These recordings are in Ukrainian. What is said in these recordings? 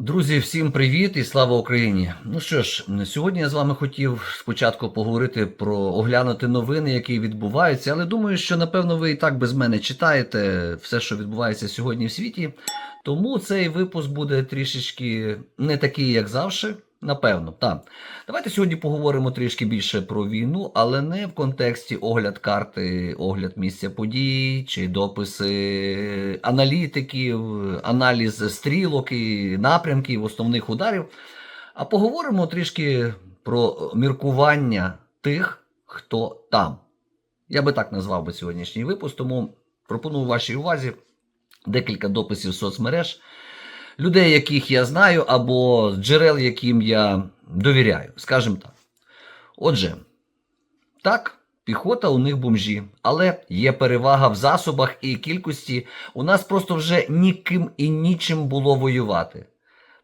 Друзі, всім привіт і слава Україні! Ну що ж, сьогодні я з вами хотів спочатку поговорити про оглянути новини, які відбуваються, але думаю, що напевно ви і так без мене читаєте все, що відбувається сьогодні в світі. Тому цей випуск буде трішечки не такий, як завжди. Напевно, так. Давайте сьогодні поговоримо трішки більше про війну, але не в контексті огляд карти, огляд місця подій чи дописи аналітиків, аналіз стрілок і напрямків, основних ударів. А поговоримо трішки про міркування тих, хто там. Я би так назвав би сьогоднішній випуск, тому пропоную вашій увазі декілька дописів соцмереж людей, яких я знаю, або джерел, яким я довіряю, скажімо так. Отже, так, піхота у них бомжі, але є перевага в засобах і кількості. У нас просто вже ніким і нічим було воювати.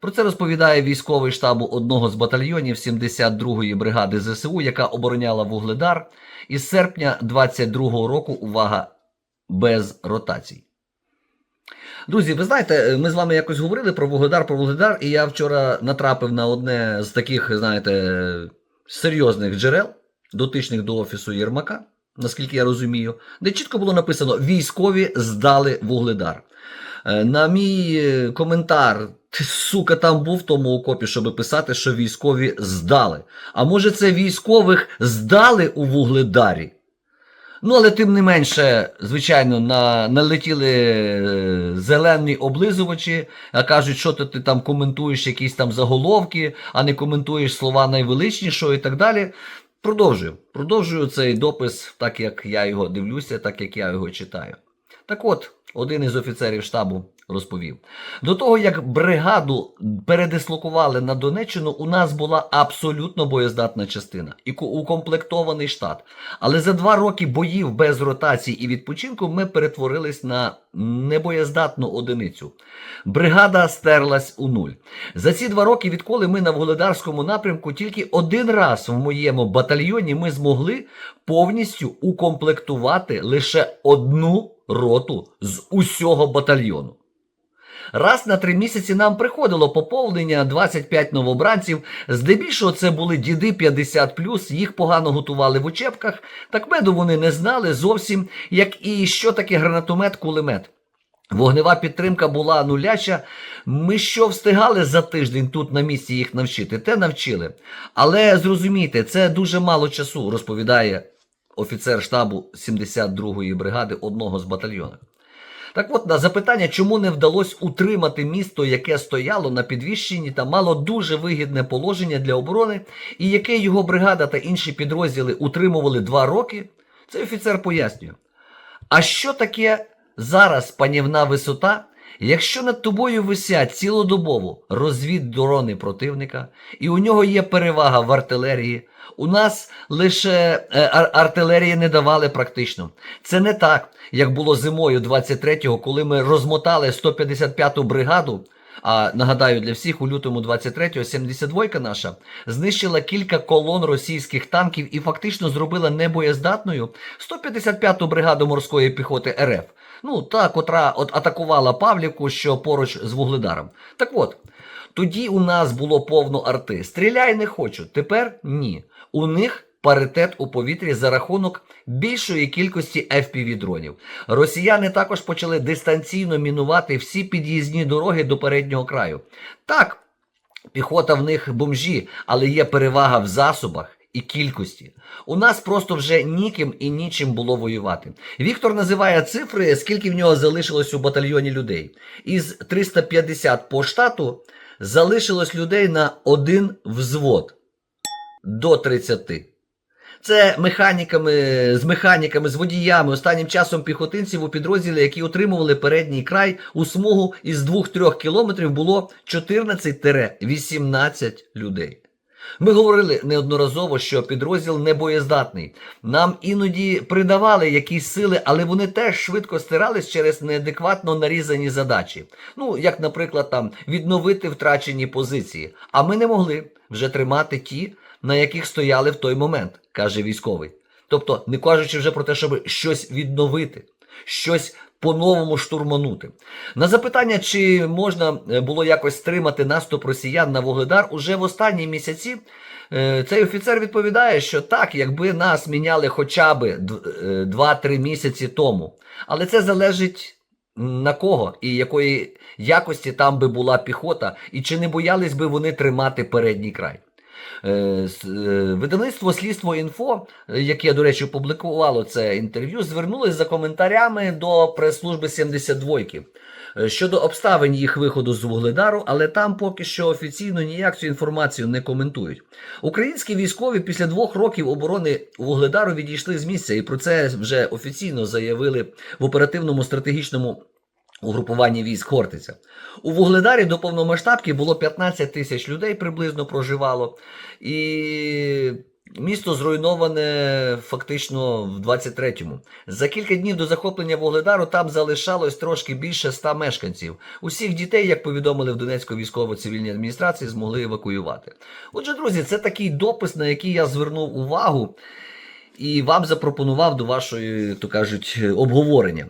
Про це розповідає військовий штабу одного з батальйонів 72-ї бригади ЗСУ, яка обороняла Вугледар із серпня 22-го року. Увага без ротацій. Друзі, ви знаєте, ми з вами якось говорили про Вугледар, про Вугледар, і я вчора натрапив на одне з таких, знаєте, серйозних джерел, дотичних до офісу Єрмака, наскільки я розумію, де чітко було написано: військові здали Вугледар. Е, На мій е, коментар, ти, сука, там був в тому окопі, щоб писати, що військові здали. А може, це військових здали у Вугледарі? Ну, але тим не менше, звичайно, на, налетіли е, зелені облизувачі, кажуть, що ти, ти там коментуєш якісь там заголовки, а не коментуєш слова найвеличнішого і так далі. Продовжую. Продовжую цей допис, так як я його дивлюся, так як я його читаю. Так от, один із офіцерів штабу розповів: до того, як бригаду передислокували на Донеччину, у нас була абсолютно боєздатна частина і укомплектований штат. Але за два роки боїв без ротації і відпочинку ми перетворились на небоєздатну одиницю. Бригада стерлась у нуль. За ці два роки, відколи ми на Вугледарському напрямку, тільки один раз в моєму батальйоні ми змогли повністю укомплектувати лише одну роту з усього батальйону. Раз на три місяці нам приходило поповнення 25 новобранців. Здебільшого це були діди 50 їх погано готували в учебках, так меду вони не знали зовсім, як і що таке гранатомет, кулемет. Вогнева підтримка була нуляча. Ми що встигали за тиждень тут на місці їх навчити, те навчили. Але зрозумійте, це дуже мало часу, розповідає офіцер штабу 72-ї бригади одного з батальйонів. Так от на запитання, чому не вдалося утримати місто, яке стояло на підвищенні та мало дуже вигідне положення для оборони, і яке його бригада та інші підрозділи утримували два роки, цей офіцер пояснює. А що таке зараз панівна висота, якщо над тобою висять цілодобово розвіддрони противника, і у нього є перевага в артилерії, у нас лише е, ар- артилерії не давали практично. Це не так, як було зимою 23-го, коли ми розмотали 155-ту бригаду. А нагадаю для всіх, у лютому 23-го 72-ка наша знищила кілька колон російських танків і фактично зробила небоєздатною 155-ту бригаду морської піхоти РФ. Ну, та, котра от атакувала Павлівку, що поруч з Вугледаром. Так от, тоді у нас було повно арти. Стріляй не хочу. Тепер ні. У них паритет у повітрі за рахунок більшої кількості fpv дронів. Росіяни також почали дистанційно мінувати всі під'їзні дороги до переднього краю. Так, піхота в них бомжі, але є перевага в засобах. І кількості у нас просто вже ніким і нічим було воювати. Віктор називає цифри, скільки в нього залишилось у батальйоні людей. Із 350 по штату залишилось людей на один взвод до 30. Це механіками, з механіками, з водіями, останнім часом піхотинців у підрозділі, які отримували передній край у смугу із 2-3 кілометрів було 14-18 людей. Ми говорили неодноразово, що підрозділ не боєздатний. Нам іноді придавали якісь сили, але вони теж швидко стирались через неадекватно нарізані задачі. Ну, як, наприклад, там відновити втрачені позиції. А ми не могли вже тримати ті, на яких стояли в той момент, каже військовий. Тобто, не кажучи вже про те, щоб щось відновити, щось по-новому штурманути. На запитання, чи можна е, було якось стримати наступ росіян на Вугледар, уже в останні місяці е, цей офіцер відповідає, що так, якби нас міняли хоча б 2-3 місяці тому. Але це залежить на кого і якої якості там би була піхота, і чи не боялись би вони тримати передній край. Е, е, Видавництво Слідство інфо, е, яке, до речі, опублікувало це інтерв'ю, звернулось за коментарями до прес-служби 72-ки е, щодо обставин їх виходу з Вугледару, але там поки що офіційно ніяк цю інформацію не коментують. Українські військові після двох років оборони Вугледару відійшли з місця, і про це вже офіційно заявили в оперативному стратегічному угрупуванні військ Хортиця. У Вугледарі до повномасштабки було 15 тисяч людей приблизно проживало, і місто зруйноване фактично в 23-му. За кілька днів до захоплення Вугледару там залишалось трошки більше 100 мешканців. Усіх дітей, як повідомили в Донецької військово-цивільній адміністрації, змогли евакуювати. Отже, друзі, це такий допис, на який я звернув увагу і вам запропонував до вашої, то кажуть, обговорення.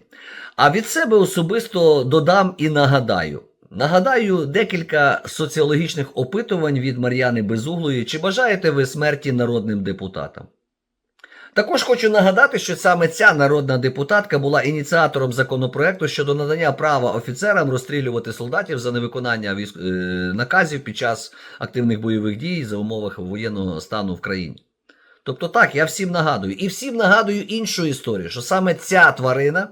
А від себе особисто додам і нагадаю. Нагадаю декілька соціологічних опитувань від Мар'яни Безуглої, чи бажаєте ви смерті народним депутатам. Також хочу нагадати, що саме ця народна депутатка була ініціатором законопроекту щодо надання права офіцерам розстрілювати солдатів за невиконання е, наказів під час активних бойових дій за умовах воєнного стану в країні. Тобто так, я всім нагадую. І всім нагадую іншу історію, що саме ця тварина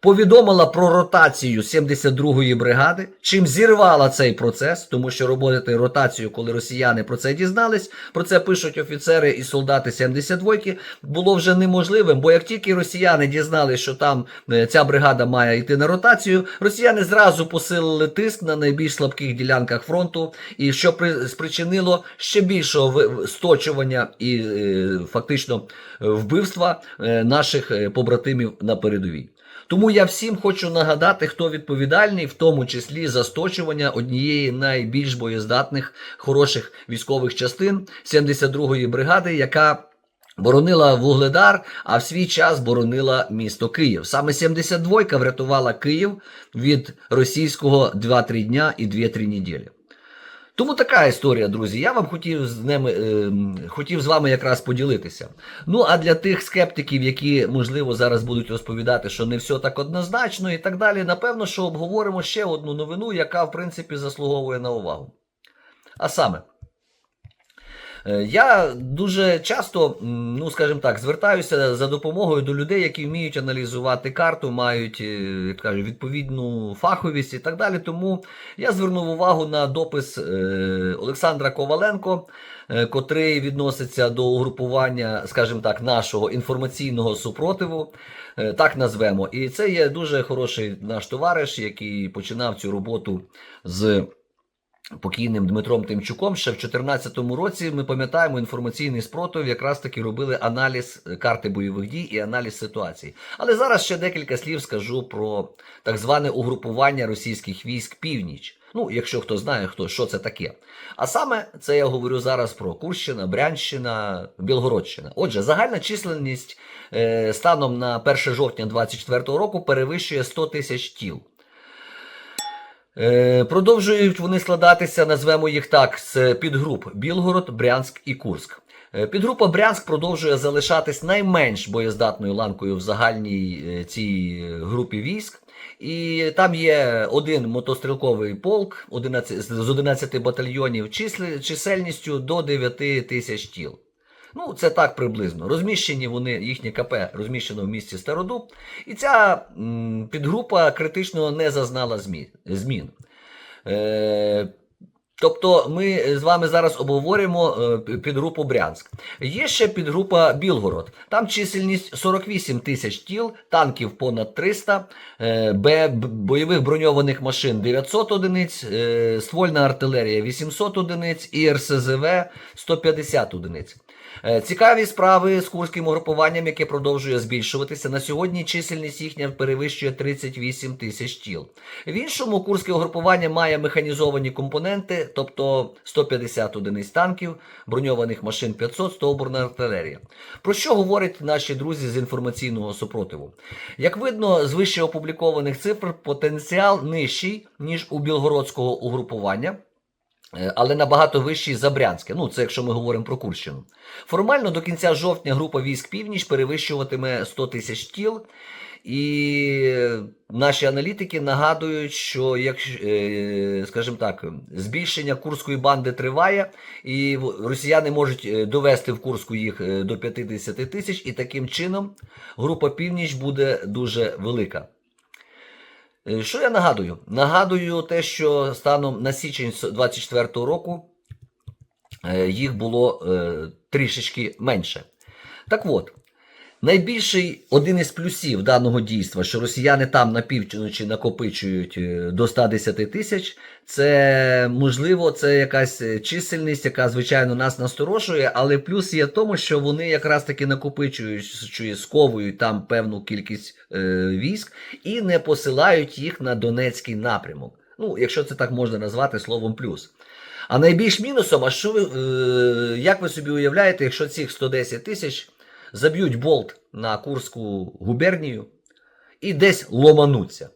повідомила про ротацію 72-ї бригади, чим зірвала цей процес, тому що робити ротацію, коли росіяни про це дізнались, про це пишуть офіцери і солдати 72-ки, було вже неможливим, бо як тільки росіяни дізналися, що там е, ця бригада має йти на ротацію, росіяни зразу посилили тиск на найбільш слабких ділянках фронту, і що при- спричинило ще більшого сточування і е, фактично вбивства е, наших побратимів на передовій. Тому я всім хочу нагадати, хто відповідальний, в тому числі за сточування однієї найбільш боєздатних хороших військових частин 72-ї бригади, яка боронила Вугледар, а в свій час боронила місто Київ. Саме 72-ка врятувала Київ від російського 2-3 дня і 2-3 неділі. Тому така історія, друзі. Я вам хотів з ними е, хотів з вами якраз поділитися. Ну а для тих скептиків, які можливо зараз будуть розповідати, що не все так однозначно і так далі, напевно, що обговоримо ще одну новину, яка в принципі заслуговує на увагу. А саме. Е, Я дуже часто, ну скажімо так, звертаюся за допомогою до людей, які вміють аналізувати карту, мають е, як кажуть, відповідну фаховість і так далі. Тому я звернув увагу на допис е, Олександра Коваленко, котрий відноситься до угрупування, скажімо так, нашого інформаційного супротиву, так назвемо. І це є дуже хороший наш товариш, який починав цю роботу з покійним Дмитром Тимчуком ще в 2014 році ми пам'ятаємо інформаційний спротив, якраз таки робили аналіз е, карти бойових дій і аналіз ситуації. Але зараз ще декілька слів скажу про так зване угрупування російських військ північ. Ну, якщо хто знає, хто що це таке. А саме це я говорю зараз про Курщина, Брянщина, Білгородщина. Отже, загальна численність е, станом на 1 жовтня 2024 року перевищує 100 тисяч тіл. Е, Продовжують вони складатися, назвемо їх так, з підгруп Білгород, Брянськ і Курськ. Е, Підгрупа Брянськ продовжує залишатись найменш боєздатною ланкою в загальній е, цій групі військ. І там є один мотострілковий полк 11, з 11 батальйонів чисельністю до 9 тисяч тіл. Ну, це так приблизно. Розміщені вони, їхнє КП розміщено в місті Стародуб. І ця підгрупа критично не зазнала змін. Е, Тобто ми з вами зараз обговорюємо е, підгрупу Брянськ. Є ще підгрупа Білгород. Там чисельність 48 тисяч тіл, танків понад 300, е, бойових броньованих машин 900 одиниць, е, ствольна артилерія 800 одиниць і РСЗВ 150 одиниць. Е, Цікаві справи з курським угрупуванням, яке продовжує збільшуватися. На сьогодні чисельність їхня перевищує 38 тисяч тіл. В іншому курське угрупування має механізовані компоненти, тобто 150 одиниць танків, броньованих машин 500, стовбурна артилерія. Про що говорять наші друзі з інформаційного супротиву? Як видно з вище опублікованих цифр, потенціал нижчий, ніж у білгородського угрупування. Е, Але набагато вищий за Брянське. Ну, це якщо ми говоримо про Курщину. Формально до кінця жовтня група військ Північ перевищуватиме 100 тисяч тіл. І наші аналітики нагадують, що якщо, е, скажімо так, збільшення курської банди триває, і росіяни можуть е, довести в Курську їх до 50 тисяч, і таким чином група Північ буде дуже велика. Е, Що я нагадую? Нагадую те, що станом на січень 24 року е, їх було е, трішечки менше. Так от, найбільший один із плюсів даного дійства, що росіяни там на півночі накопичують е, до 110 тисяч, це можливо, це якась е, чисельність, яка звичайно нас насторожує, але плюс є в тому, що вони якраз таки накопичують, що сковують там певну кількість е, військ і не посилають їх на Донецький напрямок. Ну, якщо це так можна назвати словом плюс. А найбільш мінусом, а що ви, е, як ви собі уявляєте, якщо цих 110 тисяч заб'ють болт на Курську губернію і десь ломануться?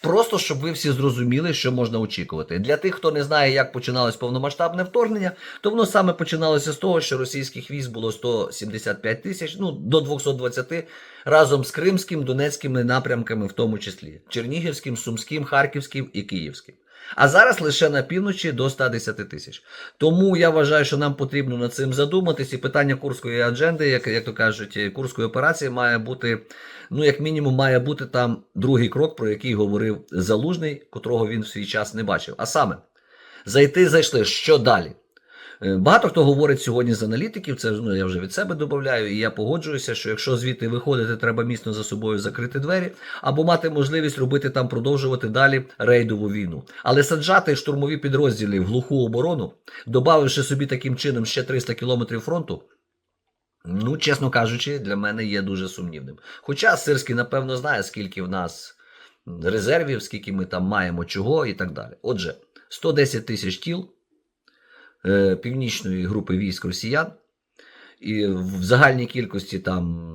Просто щоб ви всі зрозуміли, що можна очікувати. Для тих, хто не знає, як починалось повномасштабне вторгнення, то воно саме починалося з того, що російських військ було 175 тисяч, ну до 220 разом з Кримським, Донецькими напрямками, в тому числі Чернігівським, Сумським, Харківським і Київським. А зараз лише на півночі до 110 тисяч. Тому я вважаю, що нам потрібно над цим задуматись. І питання курської адженди, як, як то кажуть, курської операції має бути, ну як мінімум, має бути там другий крок, про який говорив Залужний, котрого він в свій час не бачив. А саме зайти, зайшли. Що далі? Е, Багато хто говорить сьогодні з аналітиків, це ну, я вже від себе додаю, і я погоджуюся, що якщо звідти виходити, треба міцно за собою закрити двері, або мати можливість робити там, продовжувати далі рейдову війну. Але саджати штурмові підрозділи в глуху оборону, додавши собі таким чином ще 300 кілометрів фронту. Ну, чесно кажучи, для мене є дуже сумнівним. Хоча Сирський, напевно, знає, скільки в нас резервів, скільки ми там маємо чого і так далі. Отже, 110 тисяч тіл північної групи військ росіян, і в загальній кількості там,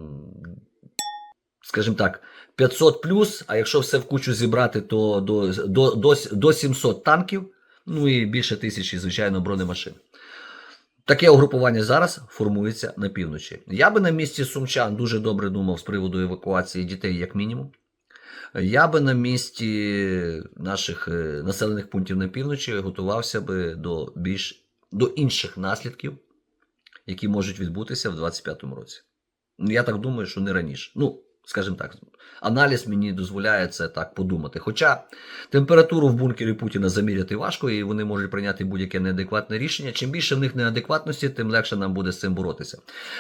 скажімо так, 500 плюс, а якщо все в кучу зібрати, то до, до, до, до 700 танків, ну і більше тисячі, звичайно, бронемашин. Таке угрупування зараз формується на півночі. Я би на місці сумчан дуже добре думав з приводу евакуації дітей, як мінімум. Я би на місці наших е, населених пунктів на півночі готувався би до більш до інших наслідків, які можуть відбутися в 2025 році. Ну, Я так думаю, що не раніше. Ну, скажімо так, аналіз мені дозволяє це так подумати. Хоча температуру в бункері Путіна заміряти важко, і вони можуть прийняти будь-яке неадекватне рішення. Чим більше в них неадекватності, тим легше нам буде з цим боротися.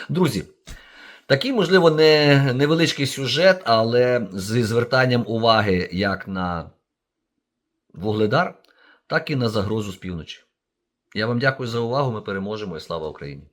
Друзі. Такий, можливо, не невеличкий сюжет, але з звертанням уваги як на Вугледар, так і на загрозу з півночі. Я вам дякую за увагу. Ми переможемо і слава Україні!